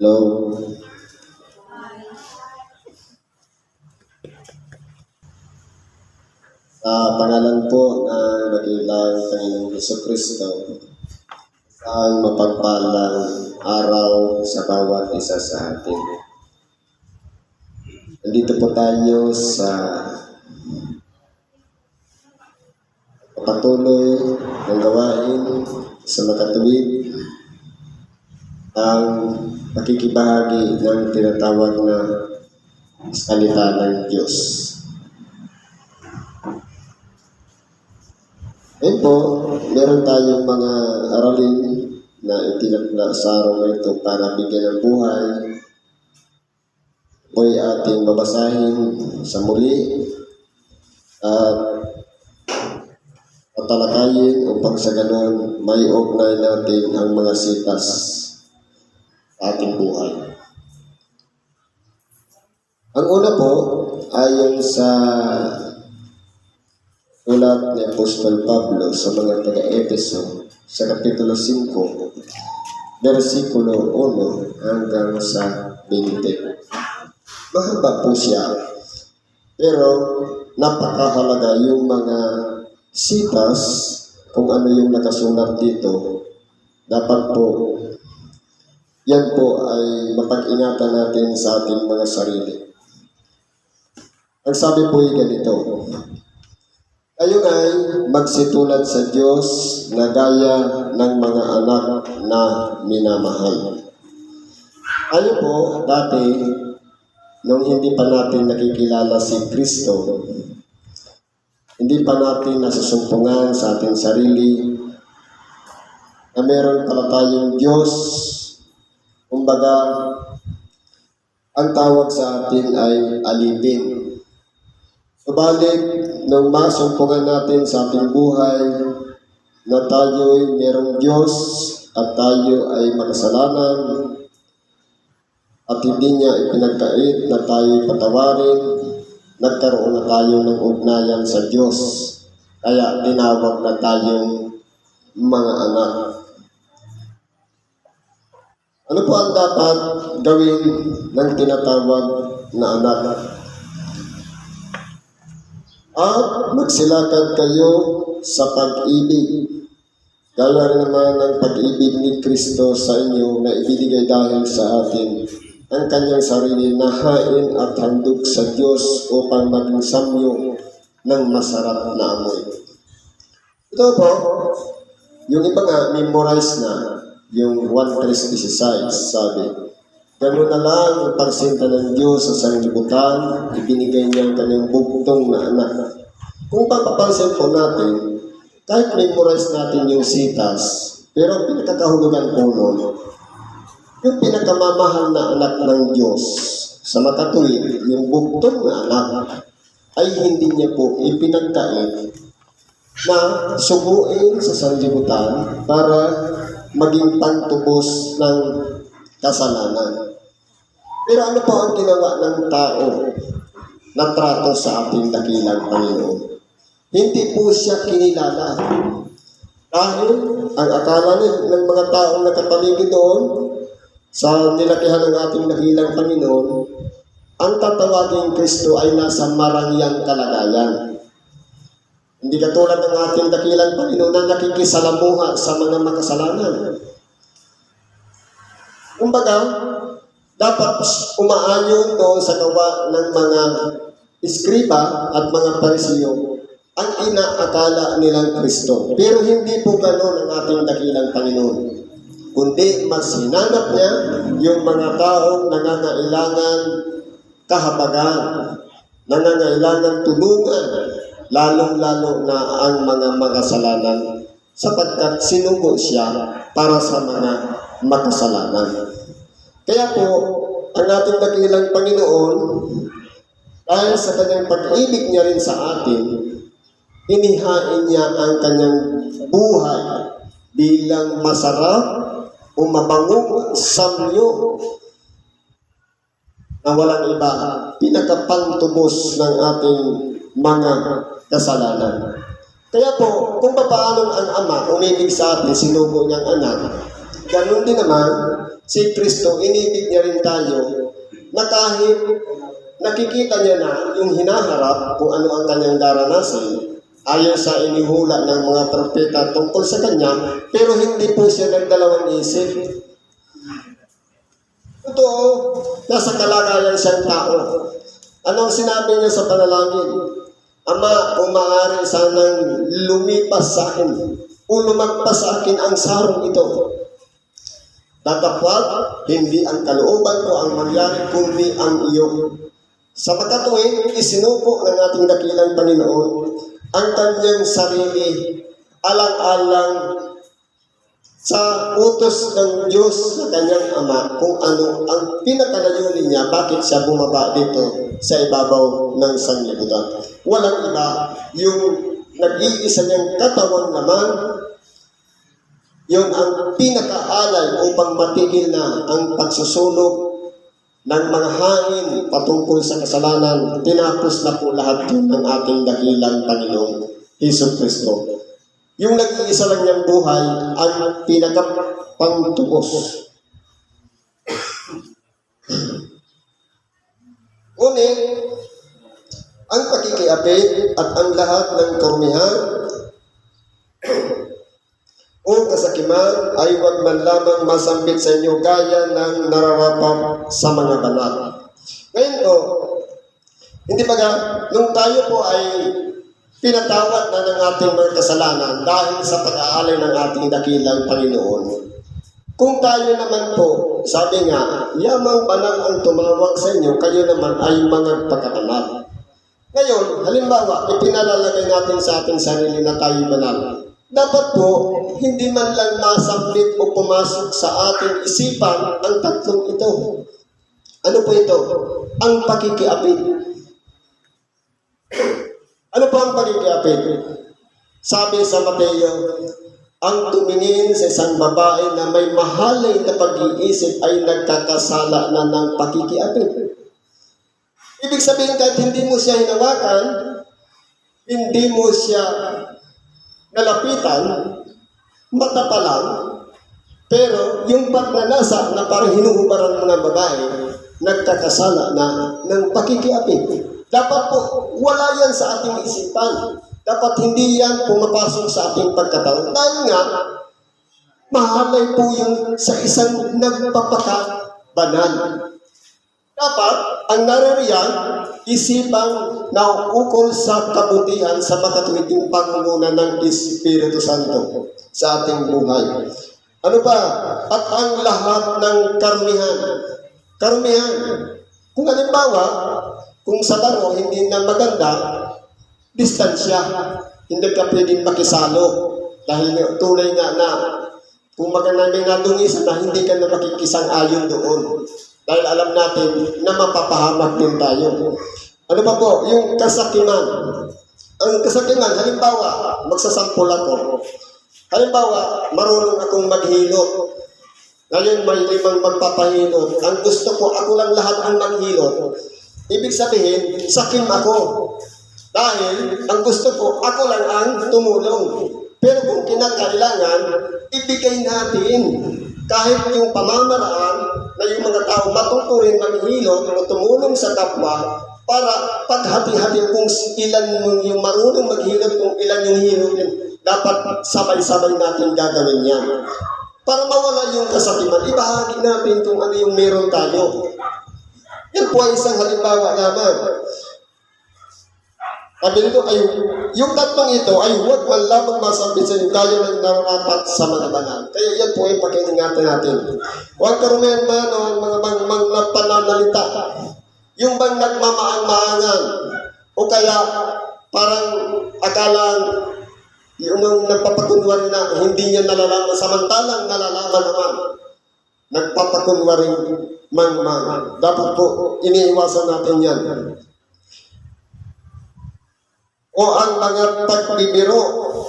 Hello. Sa pangalan po ng nagilang Panginoong Yeso Kristo, ang mapagpalang araw sa bawat isa sa atin. Nandito po tayo sa patuloy ng gawain sa makatuwid ang pakikibahagi ng tinatawag na salita ng Diyos. Ngayon po, meron tayong mga aralin na itinakda sa araw na ito para bigyan ng buhay. Ito ay ating babasahin sa muli at patalakayin upang sa ganon may ugnay natin ang mga sitas ating buhay. Ang una po ay yung sa ulat ni Apostol Pablo sa mga taga-Epeso sa Kapitulo 5, versikulo 1 hanggang sa 20. Mahaba po siya, pero napakahalaga yung mga sitas kung ano yung nakasulat dito. Dapat po, yan po ay mapag-ingatan natin sa ating mga sarili. Ang sabi po ay ganito, kayo ay magsitulad sa Diyos na gaya ng mga anak na minamahal. Tayo po, dati, nung hindi pa natin nakikilala si Kristo, hindi pa natin nasusumpungan sa ating sarili na meron pala tayong Diyos. Kumbaga, ang tawag sa atin ay alipin. Subalit, nung masumpungan natin sa ating buhay na tayo'y merong Diyos at tayo ay makasalanan at hindi niya ipinagkait na tayo'y patawarin, nagkaroon na tayo ng ugnayan sa Diyos. Kaya tinawag na tayong mga anak. Ano po ang dapat gawin ng tinatawag na anak? At magsilakad kayo sa pag-ibig. Rin naman ng pag-ibig ni Kristo sa inyo na ibinigay dahil sa atin ang kanyang sarili na hain at handog sa Diyos upang maging samyo ng masarap na amoy. Ito po, yung iba nga, memorize na yung 1.3.16, sabi, Ganun na lang ang pagsinta ng Diyos sa sanglibutan, ibinigay niya ang kanyang bugtong na anak. Kung papapansin po natin, kahit memorize natin yung sitas, pero ang pinakakahulugan po nun, yung pinakamamahal na anak ng Diyos sa makatuwid, yung bugtong na anak, ay hindi niya po ipinagkait na subuin sa sanlibutan para maging pantubos ng kasalanan. Pero ano po ang ginawa ng tao na trato sa ating dakilang Panginoon? Hindi po siya kinilala. Dahil ang akala ng mga taong nakapaligid doon sa nilakihan ng ating dakilang Panginoon, ang tatawagin Kristo ay nasa marangyang kalagayan. Hindi katulad ng ating dakilang Panginoon na nakikisalamuha sa mga makasalanan. Kumbaga, dapat umaayon doon sa gawa ng mga iskriba at mga parisiyo ang inaakala nilang Kristo. Pero hindi po ganoon ang ating dakilang Panginoon. Kundi mas hinanap niya yung mga taong nangangailangan kahabagan, nangangailangan tulungan, lalong-lalo na ang mga makasalanan sapagkat sinugo siya para sa mga makasalanan. Kaya po, ang ating dakilang Panginoon, dahil sa kanyang pag-ibig niya rin sa atin, inihain niya ang kanyang buhay bilang masarap o mabangong samyo na walang iba, pinakapantubos ng ating mga kasalanan. Kaya po, kung paano ang ama umibig sa atin, sinubo niyang anak, ganun din naman, si Kristo, inibig niya rin tayo na kahit nakikita niya na yung hinaharap kung ano ang kanyang daranasan, ayon sa inihula ng mga propeta tungkol sa kanya, pero hindi po siya nagdalawang isip. Totoo, nasa kalagayan siyang tao. Anong sinabi niya sa panalangin? Ama, maaari sanang lumipas sa akin o lumagpas sa akin ang sarong ito. Tatapat, hindi ang kalooban ko ang mangyari, kundi ang iyo. Sa pagkatuwing, isinuko ng ating dakilang Panginoon ang kanyang sarili alang-alang sa utos ng Diyos sa kanyang ama kung ano ang pinakalayunin niya, bakit siya bumaba dito sa ibabaw ng sanglibutan. Walang iba, yung nag-iisa niyang katawan naman, yun ang pinakaalay upang matigil na ang pagsusulog ng mga hangin patungkol sa kasalanan. Tinapos na po lahat yun ng ating dakilang Panginoong Hesus Kristo. Yung nag-iisa lang niyang buhay ang pinakapangtubos. Ngunit, ang pakikiapit at ang lahat ng kurmihan o kasakiman ay huwag man lamang masambit sa inyo gaya ng nararapat sa mga banal. Ngayon po, hindi ba nga, nung tayo po ay pinatawad na ng ating mga kasalanan dahil sa pag-aalay ng ating dakilang Panginoon. Kung tayo naman po, sabi nga, yamang banal ang tumawag sa inyo, kayo naman ay mga pagkabanal. Ngayon, halimbawa, ipinalalagay natin sa ating sarili na tayo banal. Dapat po, hindi man lang masambit o pumasok sa ating isipan ang tatlong ito. Ano po ito? Ang pakikiapit. Ano po ang pakikiapit? Sabi sa Mateo, ang tumingin sa isang babae na may mahalay na pag-iisip ay nagkakasala na ng pakikiapit. Ibig sabihin kahit hindi mo siya hinawakan, hindi mo siya nalapitan, mata pa lang, pero yung pagnanasa na parang hinuhubaran mo ng babae, nagkakasala na ng pakikiapit. Dapat po, wala yan sa ating isipan. Dapat hindi yan pumapasok sa ating pagkatao. Dahil nga, mahalay po yung sa isang nagpapakabanal. Dapat, ang naririyan, isipang nauukol sa kabutihan sa makatuwiding pangunguna ng Espiritu Santo sa ating buhay. Ano ba? At ang lahat ng karmihan. Karmihan. Kung halimbawa, kung sa laro hindi na maganda, distansya. Hindi ka pwedeng makisalo. Dahil nga, tulay nga na kung maganda may nadungisan na hindi ka na makikisang ayon doon. Dahil alam natin na mapapahamak din tayo. Ano pa po? Yung kasakiman. Ang kasakiman, halimbawa, magsasampol ako. Halimbawa, marunong akong maghilot. Ngayon may limang magpapahilot. Ang gusto ko, ako lang lahat ang maghilot. Ibig sabihin, sakim ako. Dahil ang gusto ko, ako lang ang tumulong. Pero kung kinakailangan, ibigay natin. Kahit yung pamamaraan na yung mga tao matuturin maghilot o tumulong sa kapwa para paghati-hati kung ilan yung marunong maghilot, kung ilan yung hilotin, dapat sabay-sabay natin gagawin yan. Para mawala yung kasakiman, ibahagi natin kung ano yung meron tayo. Yan po ay isang halimbawa lamang. Sabi nito ay, yung tatlong ito ay huwag man lamang masambit sa inyo, kayo lang nararapat sa mga banal. Kaya yan po ay pakiningatan natin. Huwag karumihan man o ang mga mang na pananalita. Yung bang nagmamaang-maangan o kaya parang akalang yung nagpapakunwari na hindi niya nalalaman, samantalang nalalaman naman, nagpapakunwari man man. Dapat po, iniiwasan natin yan. O ang mga pagbibiro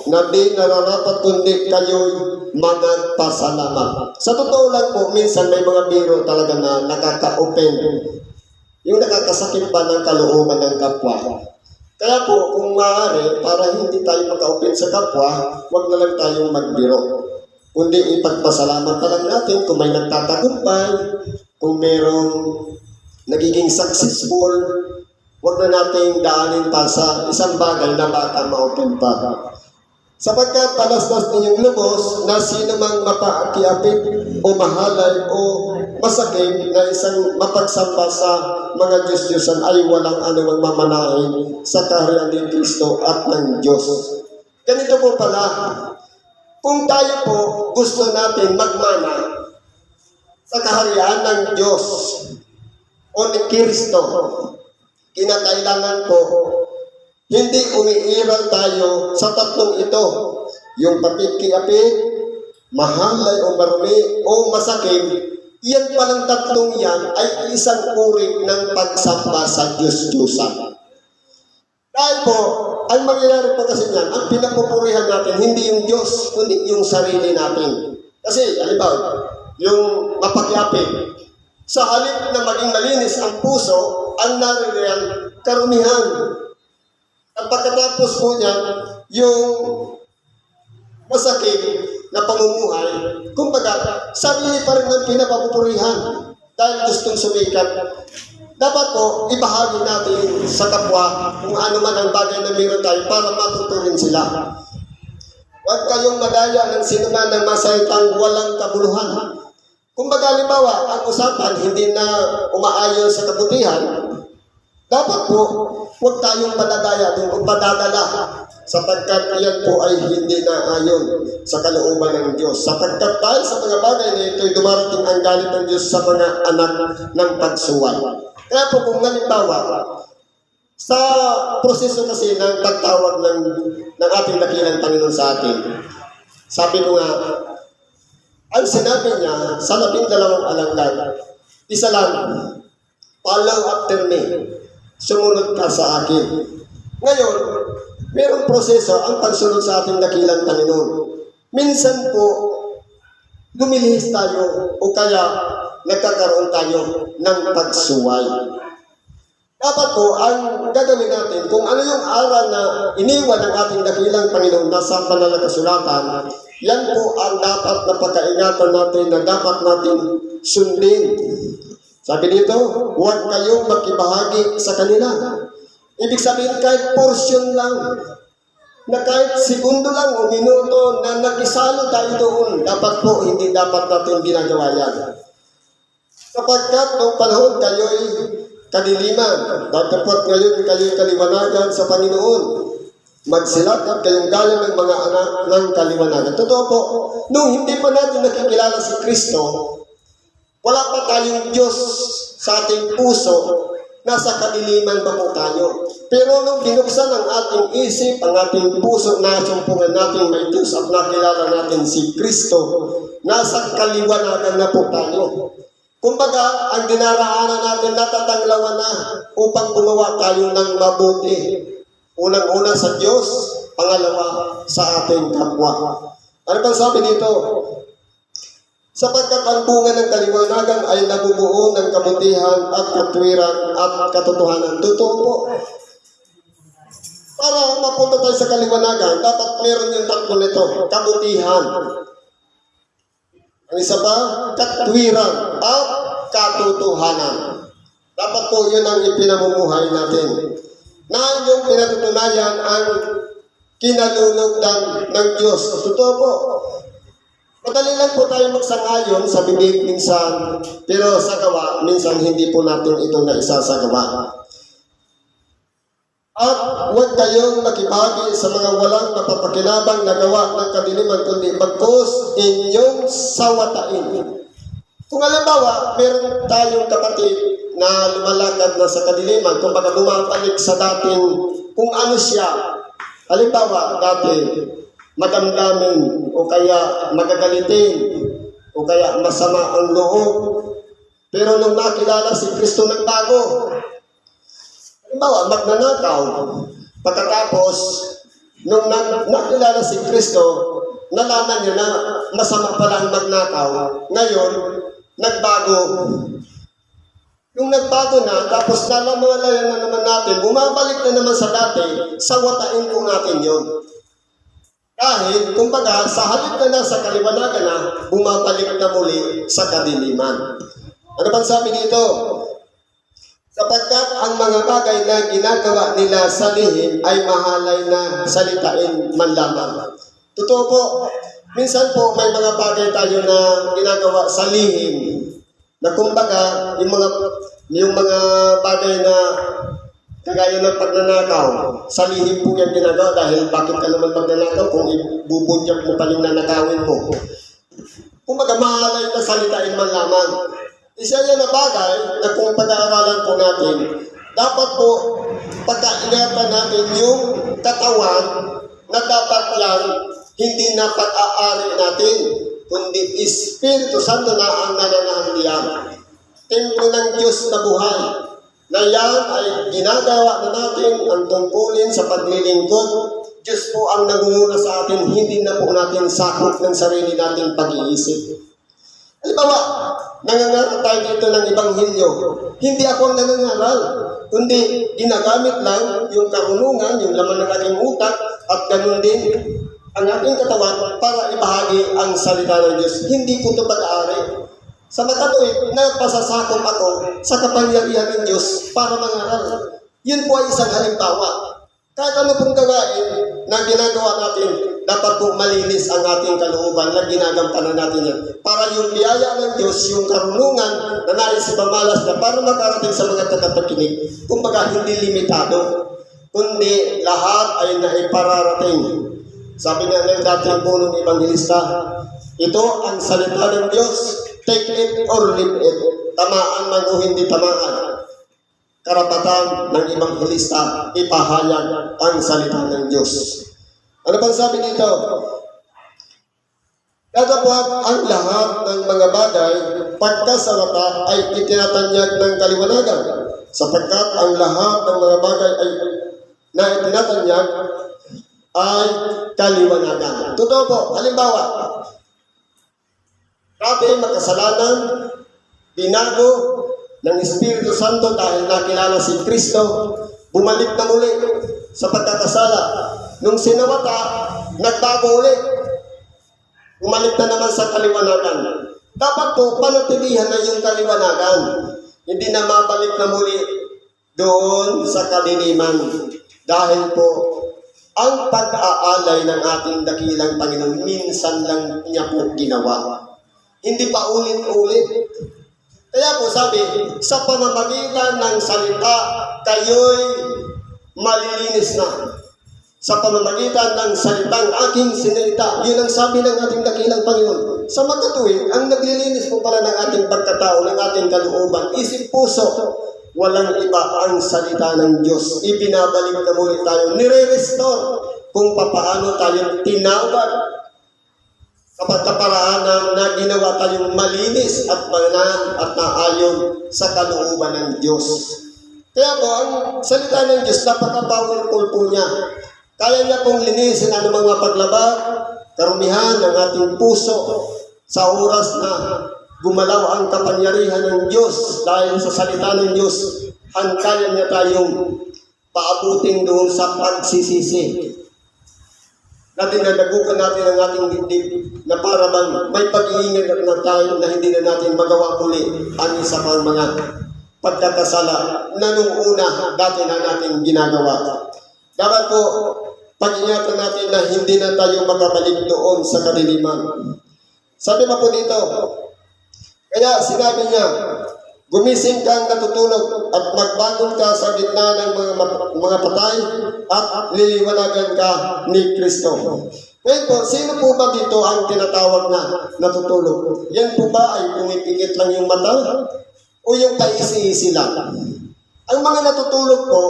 na di nararapat kundi kayo'y magpasalamat. Sa totoo lang po, minsan may mga biro talaga na nakaka-open. Yung nakakasakit pa ng kalooban ng kapwa. Kaya po, kung maaari, para hindi tayo maka-open sa kapwa, huwag na lang tayong magbiro. kundi ipagpasalamat pa lang natin kung may nagtatagumpay, kung merong nagiging successful, huwag na nating daanin pa sa isang bagay na baka ma-open pa. Sapagkat palastas ninyong lubos na sino mang mapaakiapit o mahalay o masakit na isang mapagsamba sa mga Diyos-Diyosan ay walang anumang mamanahin sa kaharian ni Kristo at ng Diyos. Ganito po pala, kung tayo po gusto natin magmana sa kaharian ng Diyos o ni Kristo, kinakailangan po hindi umiiral tayo sa tatlong ito. Yung pakikiapit, mahalay o marumi o masakit, yan palang tatlong yan ay isang uri ng pagsamba sa Diyos-Diyosan. Dahil po, ang mangyayari po kasi niyan, ang pinapupurihan natin, hindi yung Diyos, kundi yung sarili natin. Kasi, halimbawa, yung mapakiapit, sa halip na maging malinis ang puso, ang naririyan karumihan. At pagkatapos po niya, yung masakit na pamumuhay, kumbaga, sarili pa rin ang pinapapupurihan dahil gustong sumikat. Dapat po, ibahagi natin sa kapwa kung ano man ang bagay na meron tayo para matuturin sila. Huwag kayong madaya ng sinuman ng masaitang walang kabuluhan. Kumbaga, halimbawa, ang usapan hindi na umaayon sa kabutihan, dapat po, huwag tayong madadaya doon o padadala sapagkat iyan po ay hindi na ayon sa kalooban ng Diyos. Sapagkat dahil sa mga bagay na ito, ay dumarating ang galit ng Diyos sa mga anak ng pagsuway. Kaya po kung halimbawa, sa proseso kasi ng pagtawag ng, ng ating dakilang Panginoon sa atin, sabi ko nga, ang sinabi niya sa labing dalawang alanggan, isa lang, follow after me, sumunod ka sa akin. Ngayon, merong proseso ang pagsunod sa ating dakilang Panginoon. Minsan po, lumilihis tayo o kaya nagkakaroon tayo ng pagsuway. Dapat po, ang gagawin natin, kung ano yung aral na iniwan ng ating dakilang Panginoon na kasulatan, yan po ang dapat na pagkaingatan natin na dapat natin sundin. Sabi dito, huwag kayong makibahagi sa kanila. Ibig sabihin kahit portion lang, na kahit segundo lang o minuto na nakisalo tayo doon, dapat po hindi dapat natin ginagawa yan. Kapagkat noong panahon kayo'y kadiliman, dapat ngayon kayo'y kaliwanagan sa Panginoon. Magsilakad kayong galing ng mga anak ng kaliwanagan. Totoo po, nung hindi pa natin nakikilala si Kristo, wala pa tayong Diyos sa ating puso, nasa kadiliman pa po tayo. Pero nung binuksan ang ating isip, ang ating puso, nasumpungan natin may Diyos at nakilala natin si Kristo, nasa kaliwanagan na po tayo. Kumbaga, ang dinaraanan natin natatanglawan na upang gumawa tayo ng mabuti. Unang-una sa Diyos, pangalawa sa ating kapwa. Ano bang sabi dito? Sapagkat ang bunga ng kaliwanagan ay nabubuo ng kabutihan at katwiran at katotohanan. Totoo po. Para mapunta tayo sa kaliwanagan, dapat meron yung tatlo nito, kabutihan. Ang isa pa, katwiran at katotohanan. Dapat po yun ang ipinamumuhay natin. Na yung pinatutunayan ang kinalulugdan ng Diyos. Totoo po. Madali lang po tayo magsangayon sa bibig minsan, pero sa gawa, minsan hindi po natin ito na isasagawa. At huwag kayong makibagi sa mga walang napapakinabang na gawa ng kadiliman, kundi bagkus inyong sawatain. Kung halimbawa, meron tayong kapatid na lumalakad na sa kadiliman, kung baga bumabalik sa dating kung ano siya. Halimbawa, dati, madamdamin, o kaya magagalitin, o kaya masama ang loob. Pero nung nakilala si Kristo nagbago, Halimbawa, magnanakaw. Pagkatapos, nung na- nakilala si Kristo, nalaman niya na masama pala ang magnakaw. Ngayon, nagbago. Yung nagbago na, tapos nalamalayan na naman natin, bumabalik na naman sa dati, sawatain po natin yon. Kahit, kumbaga, sa halip na nasa kaliwanagan na, bumabalik na muli sa kadiliman. Ano bang sabi dito? Sapagkat ang mga bagay na ginagawa nila sa lihim ay mahalay na salitain man lamang. Totoo po, minsan po may mga bagay tayo na ginagawa sa lihim na kumbaga yung mga yung mga bagay na kagaya ng pagnanakaw, sa lihim po yan ginagawa dahil bakit ka naman magnanakaw kung ibubunyak mo pa yung nanakawin mo. Kumbaga mahalay na salitain man lamang. Isa yan na bagay na kung pag-aaralan po natin, dapat po pagkaingatan natin yung katawan na dapat lang hindi na pag-aari natin, kundi Espiritu Santo na ang nananahandiyan. Templo ng Diyos na buhay, na yan ay ginagawa na natin ang tungkulin sa paglilingkod. Diyos po ang nangunguna sa atin, hindi na po natin sakop ng sarili nating pag-iisip. Halimbawa, nangangaral tayo dito ng Ibanghilyo. Hindi ako ang nangangaral, kundi ginagamit lang yung karunungan, yung laman ng ating utak, at ganun din ang ating katawan para ibahagi ang salita ng Diyos. Hindi ko ito pag-aari. Sa makatuwid, nagpasasakop ako sa kapangyarihan ng Diyos para mangaral. Yun po ay isang halimbawa. Kahit ano pong gawain na ginagawa natin, dapat po malinis ang ating kalooban na ginagampanan natin yan. Para yung biyaya ng Diyos, yung karunungan na nais ipamalas na para makarating sa mga tagapakinig, kumbaga hindi limitado, kundi lahat ay naipararating. Sabi nga ng dating punong evangelista, ito ang salita ng Diyos, take it or leave it. Tamaan man o hindi tamaan karapatan ng evangelista ipahayag ang salita ng Diyos. Ano bang sabi dito? Datapwat ang lahat ng mga bagay pagkasarata ay itinatanyag ng kaliwanagan sapagkat ang lahat ng mga bagay ay na itinatanyag ay kaliwanagan. Totoo po, halimbawa, dati makasalanan, binago ng Espiritu Santo dahil nakilala si Kristo, bumalik na muli sa pagkakasala. Nung sinawata, nagbago ulit. Bumalik na naman sa kaliwanagan. Dapat po, panatilihan na yung kaliwanagan. Hindi na mabalik na muli doon sa kadiliman. Dahil po, ang pag-aalay ng ating dakilang Panginoon, minsan lang niya po ginawa. Hindi pa ulit-ulit. Kaya po sabi, sa pamamagitan ng salita, kayo'y malilinis na. Sa pamamagitan ng salitang aking sinalita, yun ang sabi ng ating dakilang Panginoon. Sa magkatuwid, ang naglilinis po pala ng ating pagkatao, ng ating kalooban, isip puso, walang iba ang salita ng Diyos. Ibinabalik na muli tayo, nire-restore kung papaano tayo tinawag kapag kaparaanan na ginawa tayong malinis at manan at naayon sa kalooban ng Diyos. Kaya po, ang salita ng Diyos, napaka-powerful po niya. Kaya niya pong linisin ang mga paglaba, karumihan ng ating puso sa oras na gumalaw ang kapangyarihan ng Diyos dahil sa salita ng Diyos, ang kaya niya tayong paabutin doon sa pagsisisi na dinadagukan natin ang ating dibdib na para bang may pag-iingat na tayo na hindi na natin magawa muli ang isa pang mga pagkakasala na nung una dati na natin ginagawa. Dapat po, pag-ingatan natin na hindi na tayo makabalik doon sa kadiliman. Sabi pa po dito, kaya sinabi niya, Gumising kang natutulog at magbangon ka sa gitna ng mga, mga patay at liliwanagan ka ni Kristo. Ngayon po, sino po ba dito ang tinatawag na natutulog? Yan po ba ay pumipikit lang yung mata? O yung paisi-isi lang? Ang mga natutulog po,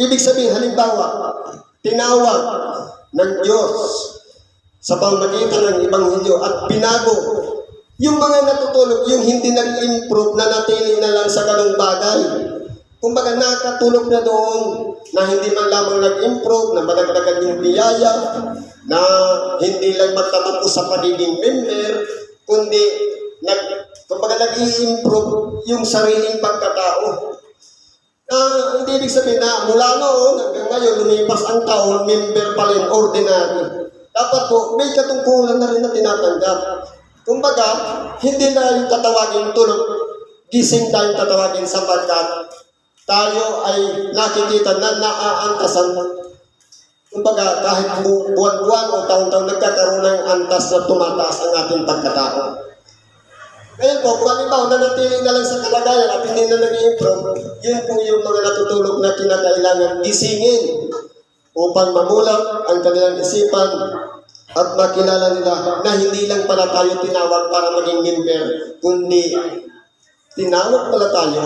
ibig sabihin, halimbawa, tinawag ng Diyos sa pamagitan ng Ebanghelyo at binago yung mga natutulog, yung hindi nag-improve na natili na lang sa ganong bagay. Kumbaga nakatulog na doon na hindi man lamang nag-improve, na madagdagan yung biyaya, na hindi lang magtatapos sa pagiging member, kundi nag, kumbaga nag-i-improve yung sariling pagkatao. Ah, hindi ibig sabihin na mula noon hanggang ngayon lumipas ang taon, member pa rin, ordinary. dapat po may katungkulan na rin na tinatanggap. Kumbaga, hindi na yung tatawagin tulog, gising tayong tatawagin sapagkat tayo ay nakikita na naaantasan Kumbaga, kahit bu- buwan-buwan o taon-taon nagkakaroon ng antas na tumataas ang ating pagkatao. Ngayon po, kung halimbawa nanatili na lang sa kalagayan at hindi na nag-improve, yun po yung mga natutulog na kinakailangan gisingin upang mamulat ang kanilang isipan at makilala nila na hindi lang pala tayo tinawag para maging member, kundi tinawag pala tayo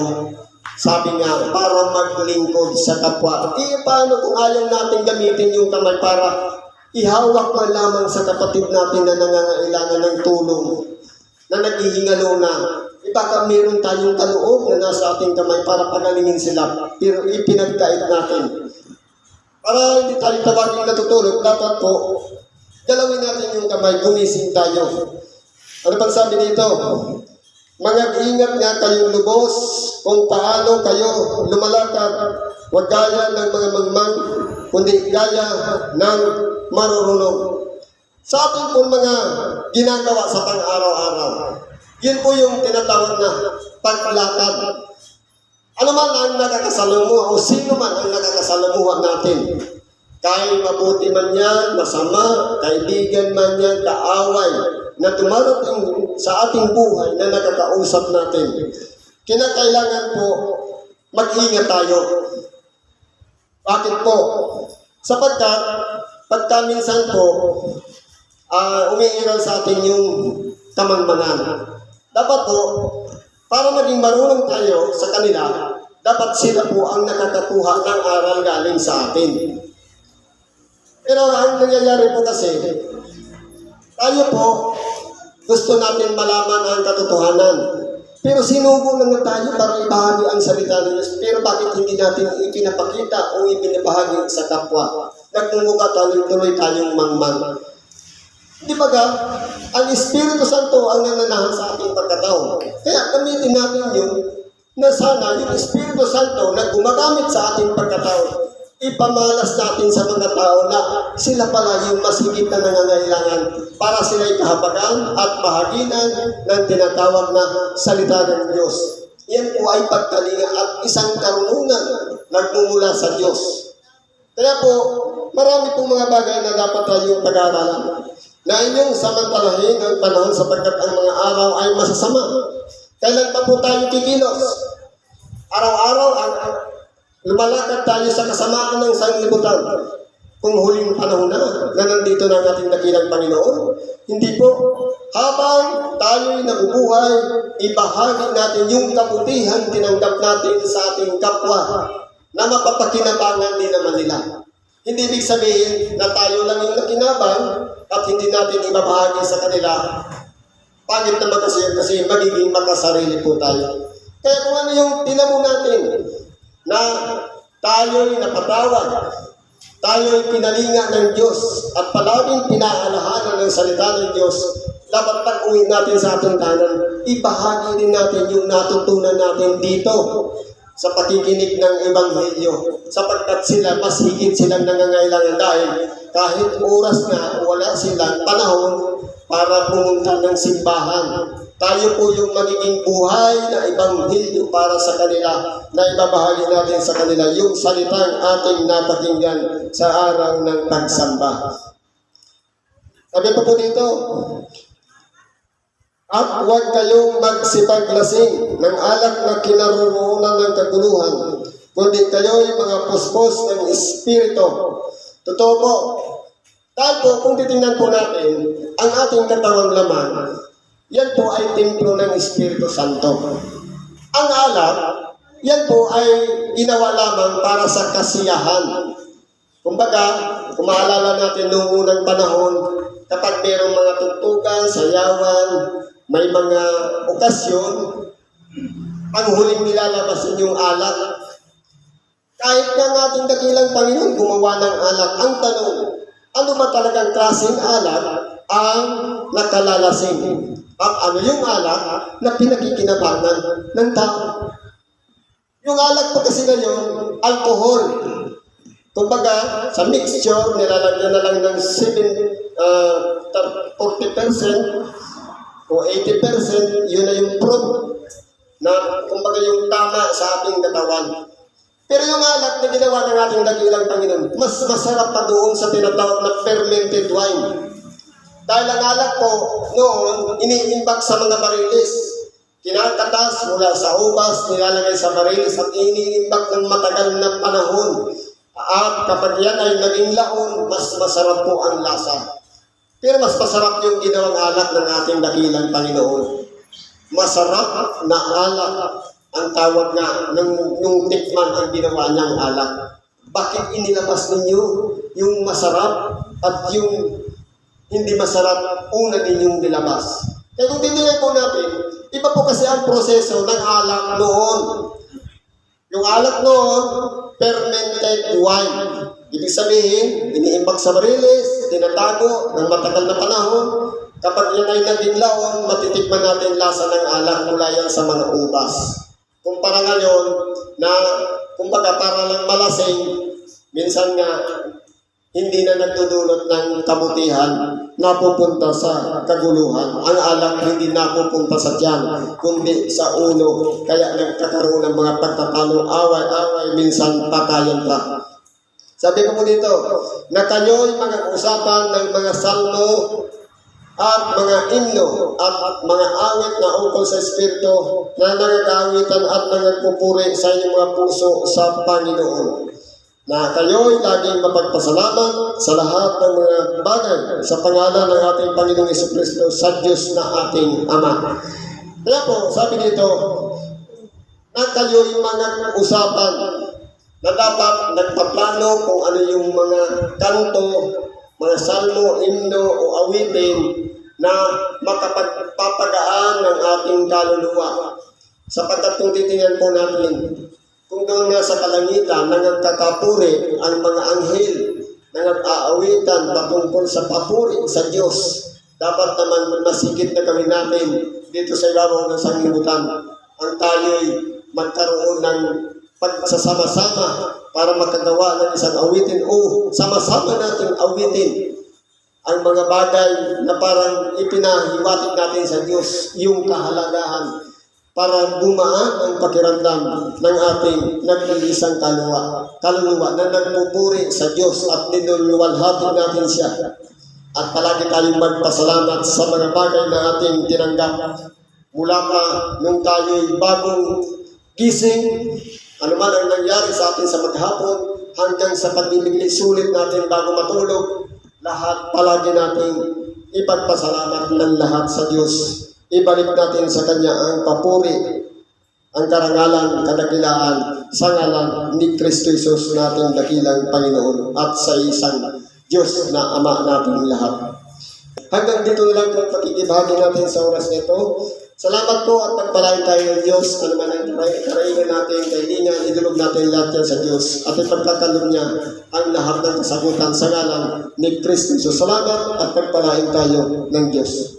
sabi nga, para maglingkod sa kapwa. Eh, paano kung ayaw natin gamitin yung kamay para ihawak man lamang sa kapatid natin na nangangailangan ng tulong, na naghihingalo na. Eh, baka meron tayong kaloob na nasa ating kamay para pagalingin sila, pero ipinagkait natin. Para hindi tayo tawagin natutulog, dapat po, galawin natin yung kamay, gumising tayo. Ano pang sabi dito? Mga ingat nga kayong lubos kung paano kayo lumalakad. Huwag gaya ng mga magmang, kundi gaya ng marurunong. Sa ating po mga ginagawa sa pang-araw-araw, yun po yung tinatawag na paglakad. Ano man ang nakakasalamuha o sino man ang nakakasalamuha natin. Kahit mabuti man yan, masama, kaibigan man yan, kaaway, na dumarating sa ating buhay na nakakausap natin. Kinakailangan po mag-ingat tayo. Bakit po? Sapagkat pagka minsan po uh, umiiral sa atin yung kamangmangan. Dapat po, para maging marunong tayo sa kanila, dapat sila po ang nakakakuha ng aral galing sa atin. Pero ang nangyayari po kasi, tayo po, gusto natin malaman ang katotohanan. Pero sinubo lang na tayo para ibahagi ang salita ng Diyos. Pero bakit hindi natin ipinapakita o ipinabahagi sa kapwa? Nagmumukha tayo, tuloy tayong mangmang. Di ba ga, ang Espiritu Santo ang nananahan sa ating pagkatao. Kaya gamitin natin yun na sana yung Espiritu Santo na gumagamit sa ating pagkatao ipamalas natin sa mga tao na sila pala yung mas higit na nangangailangan para sila ikahabagan at mahaginan ng tinatawag na salita ng Diyos. Yan po ay pagkalinga at isang karunungan nagmumula sa Diyos. Kaya po, marami pong mga bagay na dapat tayong pag-aaralan na inyong samantalahin ang panahon sapagkat ang mga araw ay masasama. Kailan pa po tayo kikilos? Araw-araw ang lumalakad tayo sa kasamaan ng sanglibutan. Kung huling panahon na, na nandito na ang ating dakilang Panginoon, hindi po. Habang tayo'y nabubuhay, ibahagi natin yung kabutihan tinanggap natin sa ating kapwa na mapapakinabangan din naman nila. Hindi ibig sabihin na tayo lang yung nakinabang at hindi natin ibabahagi sa kanila. Pangit naman kasi kasi magiging makasarili po tayo. Kaya kung ano yung tinamo natin, na tayo'y napatawad, tayo'y pinalinga ng Diyos at palaging pinaalahanan ng salita ng Diyos, dapat pag uwi natin sa ating tanan, ibahagi din natin yung natutunan natin dito sa pakikinig ng Ebanghelyo. Sapagkat sila mas higit silang nangangailangan dahil kahit oras na wala silang panahon para pumunta ng simbahan. Tayo po yung magiging buhay na ebanghelyo para sa kanila na ibabahagi natin sa kanila yung salitang ating napakinggan sa araw ng pagsamba. Sabi pa po dito, at huwag kayong magsipaglasing ng alak na kinaroroonan ng kaguluhan, kundi kayo'y mga puspos ng Espiritu. Totoo po. Po, kung titingnan po natin, ang ating katawang laman, yan po ay templo ng Espiritu Santo. Ang alak, yan po ay ginawa lamang para sa kasiyahan. Kumbaga, kung maalala natin noong unang panahon, kapag mayroong mga tugtugan, sayawan, may mga okasyon, ang huling nilalabasin yung alak. Kahit ng ating dakilang Panginoon gumawa ng alak, ang tanong, ano ba talagang klaseng alak ang nakalalasing? At ano yung alak na pinagkikinabangan ng tao? Yung alak po kasi ngayon, alcohol. Kumbaga, sa mixture, nilalagyan na lang ng 7 ah, tar- 40% o 80%, yun na yung proof na kumbaga yung tama sa ating katawan. Pero yung alak na ginawa ng ating dakilang Panginoon, mas masarap pa doon sa tinatawag na fermented wine. Dahil ang alak po noon, iniimbak sa mga barilis. Kinakatas mula sa ubas, nilalagay sa barilis at iniimbak ng matagal na panahon. At kapag yan ay naging laon, mas masarap po ang lasa. Pero mas masarap yung ginawang alak ng ating dakilang Panginoon. Masarap na alak ang tawag nga nung, nung tikman ang ginawa niyang alak. Bakit inilabas ninyo yung masarap at yung hindi masarap una ninyong nilabas? Kaya kung titignan po natin, iba po kasi ang proseso ng alak noon. Yung alak noon, fermented wine. Ibig sabihin, iniimbak sa barilis, tinatago ng matagal na panahon. Kapag yan ay naging laon, matitikman natin lasa ng alak mula yan sa mga ubas. Kumpara ngayon na, kumbaga para lang malasing, minsan nga, hindi na nagdudulot ng kabutihan, napupunta sa kaguluhan. Ang alak hindi napupunta sa tiyan, kundi sa ulo. Kaya nagkakaroon ng mga pagtatalo, away-away, minsan patayan pa. Sabi ko po dito, na kayo'y mga usapan ng mga salmo at mga himno at mga awit na ukol sa Espiritu na nangagawitan at nangagpupuri sa inyong mga puso sa Panginoon na kayo'y laging mapagpasalamat sa lahat ng mga bagay sa pangalan ng ating Panginoong Kristo sa Diyos na ating Ama. Kaya po, sabi dito, na kayo'y mga usapan na dapat nagpaplano kung ano yung mga kanto, mga salmo, himno o awitin na makapagpapagaan ng ating kaluluwa. Sapagkat kung titingnan po natin, kung doon nga sa kalangitan, nangagkakapuri ang mga anghel, nangag-aawitan patungkol sa papuri sa Diyos, dapat naman masigit na kami natin dito sa ibabaw ng sanglibutan. Ang tayo'y magkaroon ng pagsasama-sama para makagawa ng isang awitin o sama-sama natin awitin ang mga bagay na parang ipinahiwatig natin sa Diyos yung kahalagahan para bumaan ang pakiramdam ng ating nag-iisang kaluluwa, kaluluwa na nagpupuri sa Diyos at ninuluwalhati natin siya. At palagi tayong magpasalamat sa mga bagay na ating tinanggap mula pa nung tayo'y bagong gising, ano man ang nangyari sa atin sa maghapon, hanggang sa pagbibigay sulit natin bago matulog, lahat palagi nating ipagpasalamat ng lahat sa Diyos. Ibalik natin sa Kanya ang papuri, ang karangalan, kadakilaan sa ngalan ni Kristo Jesus nating dakilang Panginoon at sa isang Diyos na Ama natin lahat. Hanggang dito na lang ang pakikibahagi natin sa oras nito. Salamat po at pagpalain tayo ng Diyos. Ano man ang karainan natin, kailingan, idulog natin lahat yan sa Diyos. At ipagtatalong niya ang lahat ng kasagutan sa ngalan ni Kristo. So salamat at pagpalain tayo ng Diyos.